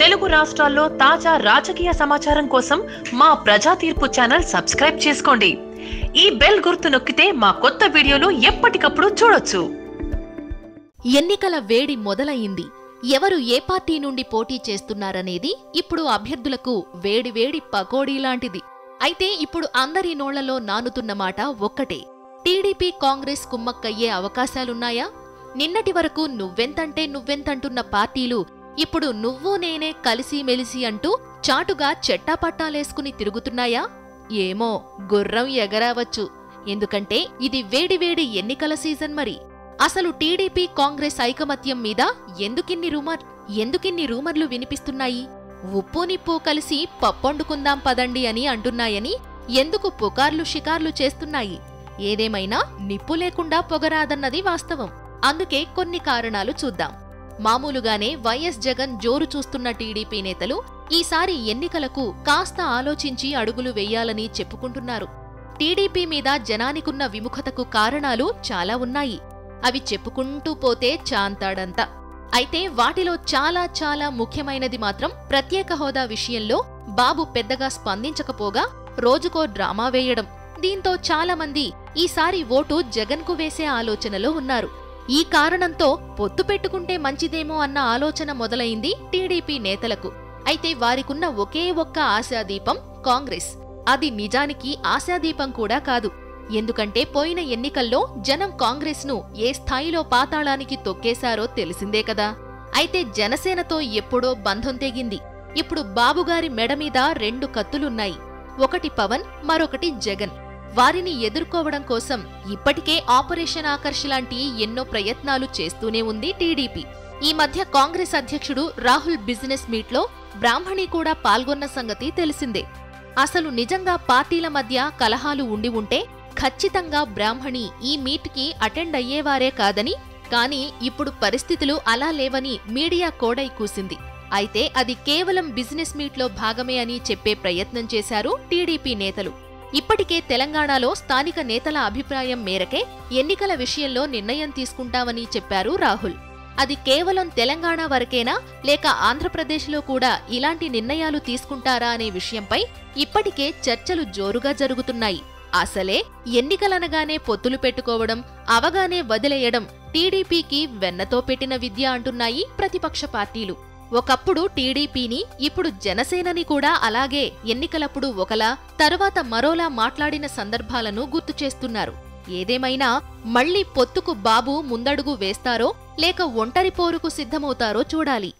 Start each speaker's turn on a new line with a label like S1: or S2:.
S1: తెలుగు రాష్ట్రాల్లో తాజా రాజకీయ సమాచారం కోసం మా ప్రజా తీర్పు ఛానల్ సబ్స్క్రైబ్ చేసుకోండి. ఈ బెల్ గుర్తు నొక్కితే మా కొత్త వీడియోలు ఎప్పటికప్పుడు చూడొచ్చు.
S2: ఎన్నికల వేడి మొదలయ్యింది. ఎవరు ఏ పార్టీ నుండి పోటీ చేస్తున్నారనేది ఇప్పుడు అభ్యర్థులకు వేడివేడి పకోడీ లాంటిది. అయితే ఇప్పుడు అందరి నోళ్ళలో నానుతున్న మాట ఒక్కటే. టీడీపీ కాంగ్రెస్ కుమ్మక్కయ్యే అవకాశాలున్నాయా? నిన్నటి వరకు నువ్వెంతంటే నువ్వెంతంటున్న పార్టీలు ఇప్పుడు నువ్వు నేనే కలిసి మెలిసి అంటూ చాటుగా చెట్టాపట్టాలేసుకుని తిరుగుతున్నాయా? ఏమో గుర్రం ఎగరావచ్చు. ఎందుకంటే ఇది వేడివేడి ఎన్నికల సీజన్ మరి. అసలు టీడీపీ కాంగ్రెస్ ఐకమత్యం మీద ఎందుకిన్ని రూమర్ ఎందుకిన్ని రూమర్లు వినిపిస్తున్నాయి? ఉప్పు నిప్పు కలిసి పప్పొండుకుందాం పదండి అని అంటున్నాయని ఎందుకు పుకార్లు షికార్లు చేస్తున్నాయి? ఏదేమైనా నిప్పు లేకుండా పొగరాదన్నది వాస్తవం. అందుకే కొన్ని కారణాలు చూద్దాం. మామూలుగానే వైఎస్ జగన్ జోరు చూస్తున్న టీడీపీ నేతలు ఈసారి ఎన్నికలకు కాస్త ఆలోచించి అడుగులు వెయ్యాలని చెప్పుకుంటున్నారు. టీడీపీ మీద జనానికున్న విముఖతకు కారణాలు చాలా ఉన్నాయి. అవి చెప్పుకుంటూ పోతే చాంతాడంత. అయితే వాటిలో చాలా చాలా ముఖ్యమైనది మాత్రం ప్రత్యేక హోదా విషయంలో బాబు పెద్దగా స్పందించకపోగా రోజుకో డ్రామా వేయడం. దీంతో చాలా మంది ఈసారి ఓటు జగన్కు వేసే ఆలోచనలో ఉన్నారు. ఈ కారణంతో పొత్తు పెట్టుకుంటే మంచిదేమో అన్న ఆలోచన మొదలైంది టీడీపీ నేతలకు. అయితే వారికున్న ఒకే ఒక్క ఆశాదీపం కాంగ్రెస్. అది నిజానికి ఆశాదీపం కూడా కాదు. ఎందుకంటే పోయిన ఎన్నికల్లో జనం కాంగ్రెస్ను ఏ స్థాయిలో పాతాళానికి తొక్కేశారో తెలిసిందే కదా. అయితే జనసేనతో ఎప్పుడో బంధం తెగింది. ఇప్పుడు బాబుగారి మెడమీద రెండు కత్తులున్నాయి. ఒకటి పవన్ మరొకటి జగన్. వారిని ఎదుర్కోవడం కోసం ఇప్పటికే ఆపరేషన్ ఆకర్ష్ లాంటి ఎన్నో ప్రయత్నాలు చేస్తూనే ఉంది టీడీపీ. ఈ మధ్య కాంగ్రెస్ అధ్యక్షుడు రాహుల్ బిజినెస్ మీట్లో బ్రాహ్మణి కూడా పాల్గొన్న సంగతి తెలిసిందే. అసలు నిజంగా పార్టీల మధ్య కలహాలు ఉండి ఉంటే ఖచ్చితంగా బ్రాహ్మణి ఈ మీట్కి అటెండ్ అయ్యేవారే కాదని కానీ ఇప్పుడు పరిస్థితులు అలా లేవని మీడియా కోడై కూసింది. అయితే అది కేవలం బిజినెస్ మీట్లో భాగమే అని చెప్పే ప్రయత్నం చేశారు టీడీపీ నేతలు. ఇప్పటికే తెలంగాణలో స్థానిక నేతల అభిప్రాయం మేరకే ఎన్నికల విషయంలో నిర్ణయం తీసుకుంటామని చెప్పారు రాహుల్. అది కేవలం తెలంగాణ వరకేనా? లేక ఆంధ్రప్రదేశ్లో కూడా ఇలాంటి నిర్ణయాలు తీసుకుంటారా అనే విషయంపై ఇప్పటికే చర్చలు జోరుగా జరుగుతున్నాయి. అసలే ఎన్నికలనగానే పొత్తులు పెట్టుకోవడం అవగానే వదిలేయడం టీడీపీకి వెన్నతో పెట్టిన విద్య అంటున్నాయి ప్రతిపక్ష పార్టీలు. ఒకప్పుడు టీడీపీని ఇప్పుడు జనసేనని కూడా అలాగే ఎన్నికలప్పుడు ఒకలా తరువాత మరోలా మాట్లాడిన సందర్భాలను గుర్తు చేస్తున్నారు. ఏదేమైనా మళ్ళీ పొత్తుకు బాబు ముందడుగు వేస్తారో లేక ఒంటరి పోరుకు సిద్ధమవుతారో చూడాలి.